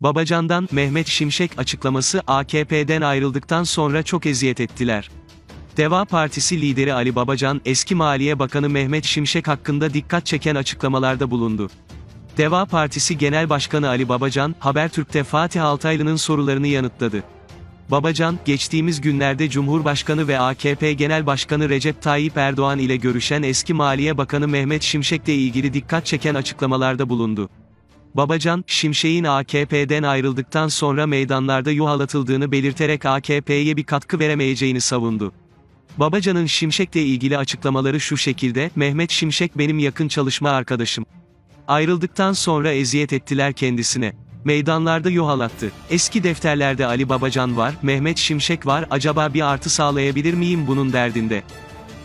Babacan'dan Mehmet Şimşek açıklaması AKP'den ayrıldıktan sonra çok eziyet ettiler. Deva Partisi lideri Ali Babacan, eski Maliye Bakanı Mehmet Şimşek hakkında dikkat çeken açıklamalarda bulundu. Deva Partisi Genel Başkanı Ali Babacan, Habertürk'te Fatih Altaylı'nın sorularını yanıtladı. Babacan, geçtiğimiz günlerde Cumhurbaşkanı ve AKP Genel Başkanı Recep Tayyip Erdoğan ile görüşen eski Maliye Bakanı Mehmet Şimşek'le ilgili dikkat çeken açıklamalarda bulundu. Babacan, Şimşek'in AKP'den ayrıldıktan sonra meydanlarda yuhalatıldığını belirterek AKP'ye bir katkı veremeyeceğini savundu. Babacan'ın Şimşek'le ilgili açıklamaları şu şekilde, Mehmet Şimşek benim yakın çalışma arkadaşım. Ayrıldıktan sonra eziyet ettiler kendisine. Meydanlarda yuhalattı. Eski defterlerde Ali Babacan var, Mehmet Şimşek var, acaba bir artı sağlayabilir miyim bunun derdinde.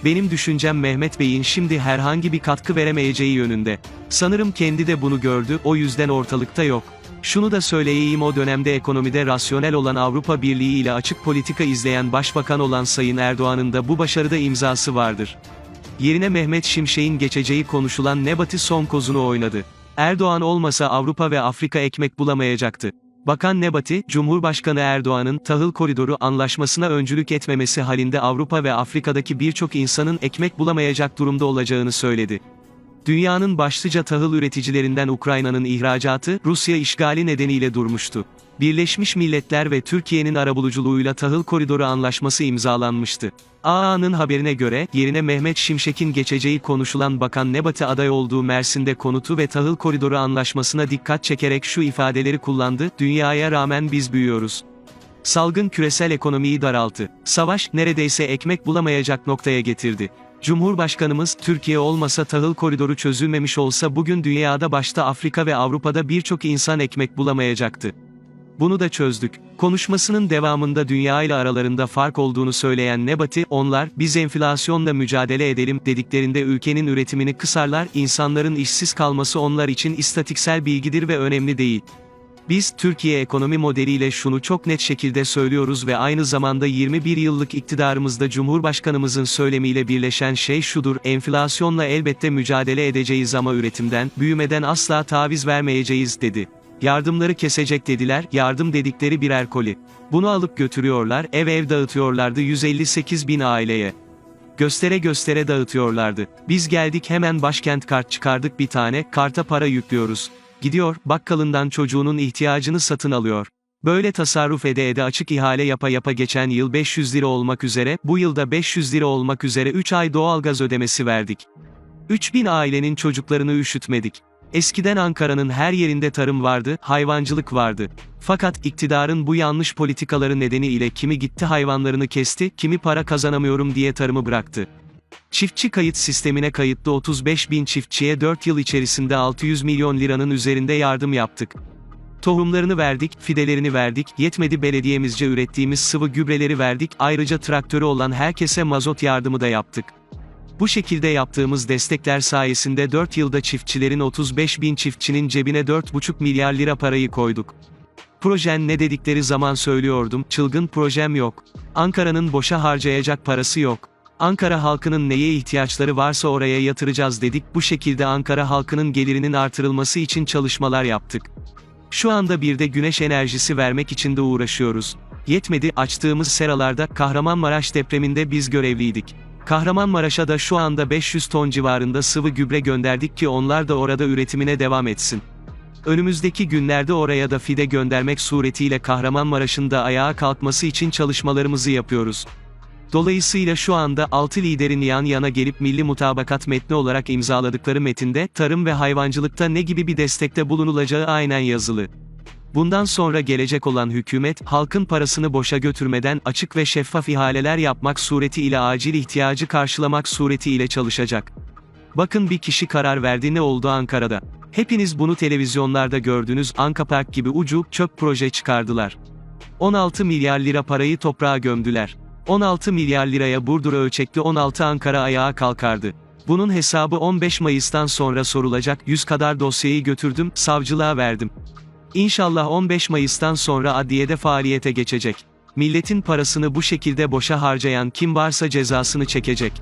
Benim düşüncem Mehmet Bey'in şimdi herhangi bir katkı veremeyeceği yönünde. Sanırım kendi de bunu gördü, o yüzden ortalıkta yok. Şunu da söyleyeyim o dönemde ekonomide rasyonel olan Avrupa Birliği ile açık politika izleyen başbakan olan Sayın Erdoğan'ın da bu başarıda imzası vardır. Yerine Mehmet Şimşek'in geçeceği konuşulan Nebati son kozunu oynadı. Erdoğan olmasa Avrupa ve Afrika ekmek bulamayacaktı. Bakan Nebati, Cumhurbaşkanı Erdoğan'ın tahıl koridoru anlaşmasına öncülük etmemesi halinde Avrupa ve Afrika'daki birçok insanın ekmek bulamayacak durumda olacağını söyledi. Dünyanın başlıca tahıl üreticilerinden Ukrayna'nın ihracatı, Rusya işgali nedeniyle durmuştu. Birleşmiş Milletler ve Türkiye'nin arabuluculuğuyla tahıl koridoru anlaşması imzalanmıştı. AA'nın haberine göre, yerine Mehmet Şimşek'in geçeceği konuşulan Bakan Nebati aday olduğu Mersin'de konutu ve tahıl koridoru anlaşmasına dikkat çekerek şu ifadeleri kullandı, dünyaya rağmen biz büyüyoruz. Salgın küresel ekonomiyi daralttı. Savaş, neredeyse ekmek bulamayacak noktaya getirdi. Cumhurbaşkanımız, Türkiye olmasa tahıl koridoru çözülmemiş olsa bugün dünyada başta Afrika ve Avrupa'da birçok insan ekmek bulamayacaktı. Bunu da çözdük. Konuşmasının devamında dünya ile aralarında fark olduğunu söyleyen Nebati, onlar, biz enflasyonla mücadele edelim dediklerinde ülkenin üretimini kısarlar, insanların işsiz kalması onlar için istatiksel bilgidir ve önemli değil. Biz, Türkiye ekonomi modeliyle şunu çok net şekilde söylüyoruz ve aynı zamanda 21 yıllık iktidarımızda Cumhurbaşkanımızın söylemiyle birleşen şey şudur, enflasyonla elbette mücadele edeceğiz ama üretimden, büyümeden asla taviz vermeyeceğiz, dedi. Yardımları kesecek dediler, yardım dedikleri birer koli. Bunu alıp götürüyorlar, ev ev dağıtıyorlardı 158 bin aileye. Göstere göstere dağıtıyorlardı. Biz geldik hemen başkent kart çıkardık bir tane, karta para yüklüyoruz. Gidiyor, bakkalından çocuğunun ihtiyacını satın alıyor. Böyle tasarruf ede ede açık ihale yapa yapa geçen yıl 500 lira olmak üzere, bu yılda 500 lira olmak üzere 3 ay doğalgaz ödemesi verdik. 3000 ailenin çocuklarını üşütmedik. Eskiden Ankara'nın her yerinde tarım vardı, hayvancılık vardı. Fakat iktidarın bu yanlış politikaları nedeniyle kimi gitti hayvanlarını kesti, kimi para kazanamıyorum diye tarımı bıraktı. Çiftçi kayıt sistemine kayıtlı 35 bin çiftçiye 4 yıl içerisinde 600 milyon liranın üzerinde yardım yaptık. Tohumlarını verdik, fidelerini verdik, yetmedi belediyemizce ürettiğimiz sıvı gübreleri verdik, ayrıca traktörü olan herkese mazot yardımı da yaptık. Bu şekilde yaptığımız destekler sayesinde 4 yılda çiftçilerin 35 bin çiftçinin cebine 4,5 milyar lira parayı koyduk. Projen ne dedikleri zaman söylüyordum, çılgın projem yok. Ankara'nın boşa harcayacak parası yok. Ankara halkının neye ihtiyaçları varsa oraya yatıracağız dedik, bu şekilde Ankara halkının gelirinin artırılması için çalışmalar yaptık. Şu anda bir de güneş enerjisi vermek için de uğraşıyoruz. Yetmedi, açtığımız seralarda, Kahramanmaraş depreminde biz görevliydik. Kahramanmaraş'a da şu anda 500 ton civarında sıvı gübre gönderdik ki onlar da orada üretimine devam etsin. Önümüzdeki günlerde oraya da fide göndermek suretiyle Kahramanmaraş'ın da ayağa kalkması için çalışmalarımızı yapıyoruz. Dolayısıyla şu anda 6 liderin yan yana gelip milli mutabakat metni olarak imzaladıkları metinde, tarım ve hayvancılıkta ne gibi bir destekte bulunulacağı aynen yazılı. Bundan sonra gelecek olan hükümet, halkın parasını boşa götürmeden açık ve şeffaf ihaleler yapmak sureti ile acil ihtiyacı karşılamak sureti ile çalışacak. Bakın bir kişi karar verdi ne oldu Ankara'da. Hepiniz bunu televizyonlarda gördünüz, Ankapark gibi ucu, çöp proje çıkardılar. 16 milyar lira parayı toprağa gömdüler. 16 milyar liraya Burdur ölçekli 16 Ankara ayağa kalkardı. Bunun hesabı 15 Mayıs'tan sonra sorulacak, 100 kadar dosyayı götürdüm, savcılığa verdim. İnşallah 15 Mayıs'tan sonra adliyede faaliyete geçecek. Milletin parasını bu şekilde boşa harcayan kim varsa cezasını çekecek.